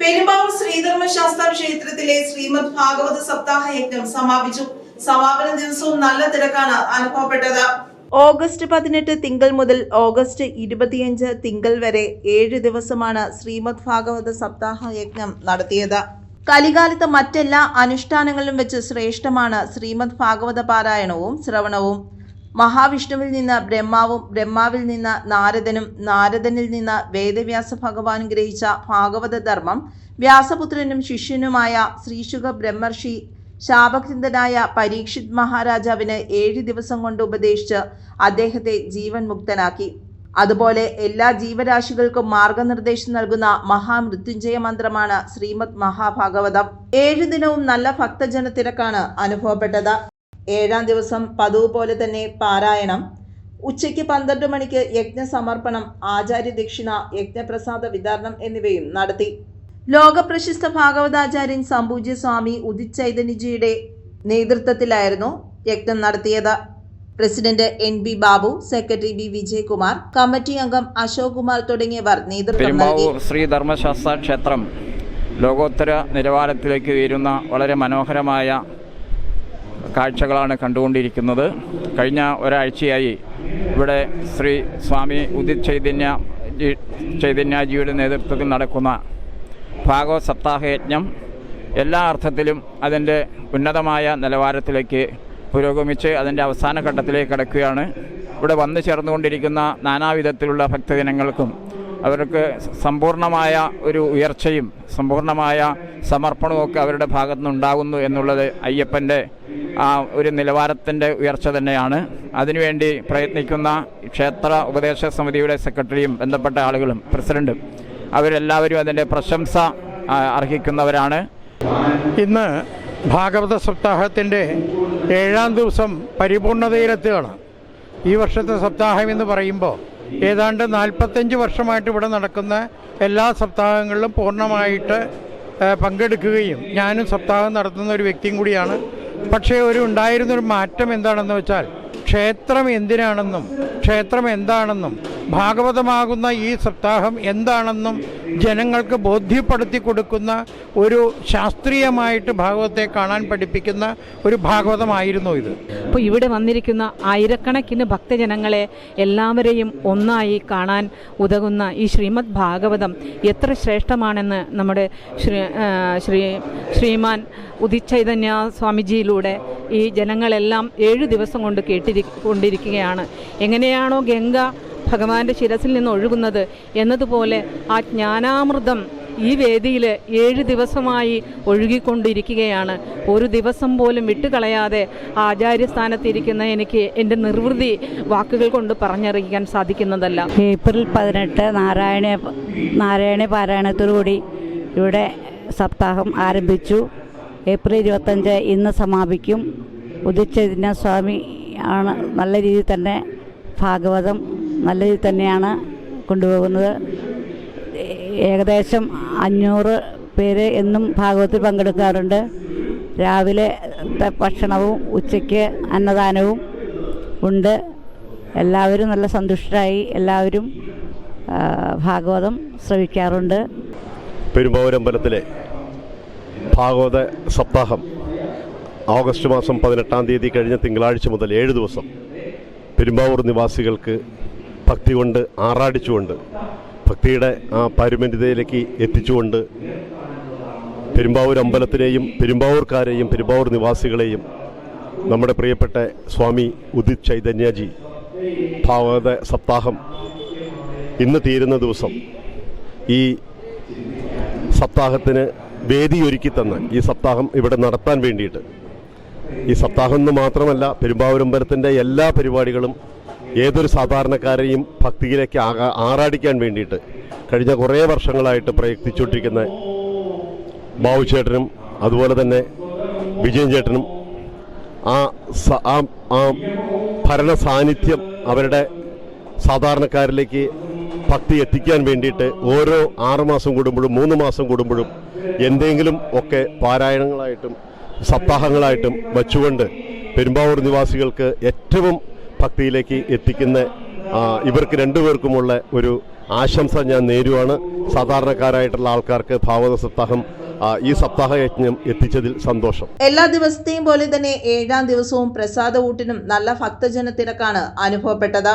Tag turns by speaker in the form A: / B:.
A: പെരുമ്പാവൂർ ശ്രീധർമ്മശാസ്ത്ര ക്ഷേത്രത്തിലെ ശ്രീമദ് ഭാഗവത സപ്താഹ യജ്ഞം സമാപിച്ചു. സമാപന ദിവസവും നല്ല തിരക്കാണ് അനുഭവപ്പെട്ടത്. ഓഗസ്റ്റ് പതിനെട്ട് തിങ്കൾ മുതൽ ഓഗസ്റ്റ് ഇരുപത്തിയഞ്ച് തിങ്കൾ വരെ ഏഴ് ദിവസമാണ് ശ്രീമദ് ഭാഗവത സപ്താഹ യജ്ഞം നടത്തിയത്. കലികാലത്ത് മറ്റെല്ലാ അനുഷ്ഠാനങ്ങളിലും വെച്ച് ശ്രേഷ്ഠമാണ് ശ്രീമദ് ഭാഗവത പാരായണവും ശ്രവണവും. മഹാവിഷ്ണുവിൽ നിന്ന് ബ്രഹ്മാവും ബ്രഹ്മാവിൽ നിന്ന് നാരദനും നാരദനിൽ നിന്ന് വേദവ്യാസ ഭഗവാൻ ഗ്രഹിച്ച ഭാഗവത ധർമ്മം വ്യാസപുത്രനും ശിഷ്യനുമായ ശ്രീശുഖ ബ്രഹ്മർഷി ശാപചിന്തനായ പരീക്ഷിത് മഹാരാജാവിന് ഏഴ് ദിവസം കൊണ്ട് ഉപദേശിച്ച് അദ്ദേഹത്തെ ജീവൻ മുക്തനാക്കി. അതുപോലെ എല്ലാ ജീവരാശികൾക്കും മാർഗനിർദ്ദേശം നൽകുന്ന മഹാമൃത്യുഞ്ജയ മന്ത്രമാണ് ശ്രീമദ് മഹാഭാഗവതം. ഏഴു ദിനവും നല്ല ഭക്തജന തിരക്കാണ് അനുഭവപ്പെട്ടത്. ഏഴാം ദിവസം പതിവ് പോലെ തന്നെ പാരായണം. ഉച്ചയ്ക്ക് പന്ത്രണ്ട് മണിക്ക് യജ്ഞസമർപ്പണം ആചാര്യദക്ഷിണ യജ്ഞപ്രസാദ വിതരണം എന്നിവയും നടത്തി. ലോകപ്രശസ്ത ഭാഗവതാചാര്യൻ സംഭൂജ്യ സ്വാമി ഉദിത് ചൈതന്യജിയുടെ നേതൃത്വത്തിലായിരുന്നു യജ്ഞം നടത്തിയത്. President N B Babu secretary B Vijayakumar committee അംഗം അശോക് കുമാർ തുടങ്ങിയവർ നേതൃത്വം നൽകി.
B: ശ്രീ ധർമ്മശാസ്ത്ര ക്ഷേത്രം ലോകോത്തര നിലവാരത്തിലേക്ക് ഉയരുന്ന വളരെ മനോഹരമായ കാഴ്ചകളാണ് കണ്ടുകൊണ്ടിരിക്കുന്നത്. കഴിഞ്ഞ ഒരാഴ്ചയായി ഇവിടെ ശ്രീ സ്വാമി ഉദിത് ചൈതന്യ ചൈതന്യജിയുടെ നേതൃത്വത്തിൽ നടക്കുന്ന ഭാഗവത് സപ്താഹയജ്ഞം എല്ലാ അർത്ഥത്തിലും അതിന്റെ ഉന്നതമായ നിലവാരത്തിലേക്ക് പുരോഗമിച്ച് അതിന്റെ അവസാന ഘട്ടത്തിലേക്ക് കടക്കുകയാണ്. ഇവിടെ വന്നു ചേർന്നുകൊണ്ടിരിക്കുന്ന നാനാവിധത്തിലുള്ള ഭക്തജനങ്ങൾക്കും അവർക്ക് സമ്പൂർണമായ ഒരു ഉയർച്ചയും സമ്പൂർണമായ സമർപ്പണവും ഒക്കെ അവരുടെ ഭാഗത്തു എന്നുള്ളത് അയ്യപ്പന്റെ ആ ഒരു നിലവാരത്തിന്റെ ഉയർച്ച തന്നെയാണ്. അതിനുവേണ്ടി പ്രയത്നിക്കുന്ന ക്ഷേത്ര ഉപദേശ സമിതിയുടെ സെക്രട്ടറിയും ബന്ധപ്പെട്ട ആളുകളും പ്രസിഡന്റും അവരെല്ലാവരും അതിന്റെ പ്രശംസ അർഹിക്കുന്നവരാണ്.
C: ഇന്ന് ഭാഗവത സപ്താഹത്തിന്റെ ഏഴാം ദിവസം പരിപൂർണതയിലെത്തുകയാണ്. ഈ വർഷത്തെ സപ്താഹം എന്ന് പറയുമ്പോൾ ഏതാണ്ട് നാൽപ്പത്തഞ്ച് വർഷമായിട്ട് ഇവിടെ നടക്കുന്ന എല്ലാ സപ്താഹങ്ങളിലും പൂർണമായിട്ട് പങ്കെടുക്കുകയും ഞാനും സപ്താഹം നടത്തുന്ന ഒരു വ്യക്തിയും കൂടിയാണ്. പക്ഷേ ഒരു ഉണ്ടായിരുന്നൊരു മാറ്റം എന്താണെന്ന് വെച്ചാൽ ക്ഷേത്രം എന്തിനാണെന്നും ക്ഷേത്രം എന്താണെന്നും ഭാഗവതമാകുന്ന ഈ സപ്താഹം എന്താണെന്നും ജനങ്ങൾക്ക് ബോധ്യപ്പെടുത്തി കൊടുക്കുന്ന ഒരു ശാസ്ത്രീയമായിട്ട് ഭാഗവത്തെ കാണാൻ പഠിപ്പിക്കുന്ന ഒരു ഭാഗവതമായിരുന്നു ഇത്.
D: അപ്പോൾ ഇവിടെ വന്നിരിക്കുന്ന ആയിരക്കണക്കിന് ഭക്തജനങ്ങളെ എല്ലാവരെയും ഒന്നായി കാണാൻ ഉതകുന്ന ഈ ശ്രീമദ് ഭാഗവതം എത്ര ശ്രേഷ്ഠമാണെന്ന് നമ്മുടെ ശ്രീ ശ്രീ ശ്രീമാൻ ഉദിച്ചൈതന്യ സ്വാമിജിയിലൂടെ ഈ ജനങ്ങളെല്ലാം ഏഴു ദിവസം കൊണ്ട് കേട്ടിരി കൊണ്ടിരിക്കുകയാണ്. എങ്ങനെയാണോ ഗംഗ ഭഗവാന്റെ ശിരസിൽ നിന്ന് ഒഴുകുന്നത് എന്നതുപോലെ ആ ജ്ഞാനാമൃതം ഈ വേദിയിൽ ഏഴ് ദിവസമായി ഒഴുകിക്കൊണ്ടിരിക്കുകയാണ്. ഒരു ദിവസം പോലും വിട്ടുകളയാതെ ആചാര്യസ്ഥാനത്തിരിക്കുന്ന എനിക്ക് എന്റെ നിർവൃതി വാക്കുകൾ കൊണ്ട് പറഞ്ഞറിയിക്കാൻ സാധിക്കുന്നതല്ല.
E: ഏപ്രിൽ പതിനെട്ട് നാരായണ നാരായണ പാരായണത്തോടുകൂടി ഇവിടെ സപ്താഹം ആരംഭിച്ചു. ഏപ്രിൽ ഇരുപത്തഞ്ച് ഇന്ന് സമാപിക്കും. ഉദിച്ചതിന സ്വാമി ആണ് നല്ല രീതിയിൽ തന്നെ ഭാഗവതം നല്ല രീതിയിൽ തന്നെയാണ് കൊണ്ടുപോകുന്നത്. ഏകദേശം അഞ്ഞൂറ് പേര് എന്നും ഭാഗവത്തിൽ പങ്കെടുക്കാറുണ്ട്. രാവിലെ ഭക്ഷണവും ഉച്ചയ്ക്ക് അന്നദാനവും ഉണ്ട്. എല്ലാവരും നല്ല സന്തുഷ്ടരായി എല്ലാവരും ഭാഗവതം ശ്രവിക്കാറുണ്ട്.
F: പെരുമ്പാവൂരമ്പലത്തിലെ ഭാഗവത സപ്താഹം ഓഗസ്റ്റ് മാസം പതിനെട്ടാം തീയതി കഴിഞ്ഞ തിങ്കളാഴ്ച മുതൽ ഏഴ് ദിവസം പെരുമ്പാവൂർ നിവാസികൾക്ക് ഭക്തി കൊണ്ട് ആറാടിച്ചുകൊണ്ട് ഭക്തിയുടെ ആ പാരമ്പര്യതയിലേക്ക് എത്തിച്ചുകൊണ്ട് പെരുമ്പാവൂർ അമ്പലത്തിനെയും പെരുമ്പാവൂർക്കാരെയും പെരുമ്പാവൂർ നിവാസികളെയും നമ്മുടെ പ്രിയപ്പെട്ട സ്വാമി ഉദിത് ചൈതന്യജി ഭാഗവത സപ്താഹം ഇന്ന് തീരുന്ന ദിവസം ഈ സപ്താഹത്തിന് വേദിയൊരുക്കി തന്ന ഈ സപ്താഹം ഇവിടെ നടത്താൻ വേണ്ടിയിട്ട്. ഈ സപ്താഹം എന്ന് മാത്രമല്ല പെരുമ്പാവൂരമ്പലത്തിന്റെ എല്ലാ പരിപാടികളും ഏതൊരു സാധാരണക്കാരെയും ഭക്തിയിലേക്ക് ആറാടിക്കാൻ വേണ്ടിയിട്ട് കഴിഞ്ഞ കുറേ വർഷങ്ങളായിട്ട് പ്രയത്നിച്ചുകൊണ്ടിരിക്കുന്ന ബാബു ചേട്ടനും അതുപോലെ തന്നെ വിജയൻ ചേട്ടനും ആ ആ ഭരണ സാന്നിധ്യം അവരുടെ സാധാരണക്കാരിലേക്ക് ഭക്തി എത്തിക്കാൻ വേണ്ടിയിട്ട് ഓരോ ആറുമാസം കൂടുമ്പോഴും മൂന്ന് മാസം കൂടുമ്പോഴും എന്തെങ്കിലും ഒക്കെ പാരായണങ്ങളായിട്ടും സപ്താഹങ്ങളായിട്ടും വച്ചുകൊണ്ട് പെരുമ്പാവൂർ നിവാസികൾക്ക് ഏറ്റവും ഭക്തിയിലേക്ക് എത്തിക്കുന്ന ഇവർക്ക് രണ്ടുപേർക്കുമുള്ള ഒരു ആശംസ ഞാൻ നേരുവാണ്. സാധാരണക്കാരായിട്ടുള്ള ആൾക്കാർക്ക് ഭാഗവത സപ്താഹം ഈ സപ്താഹ യജ്ഞം എത്തിച്ചതിൽ സന്തോഷം.
A: എല്ലാ ദിവസത്തെയും പോലെ തന്നെ ഏഴാം ദിവസവും പ്രസാദ ഊട്ടിനും നല്ല ഭക്തജന തിരക്കാണ് അനുഭവപ്പെട്ടത്.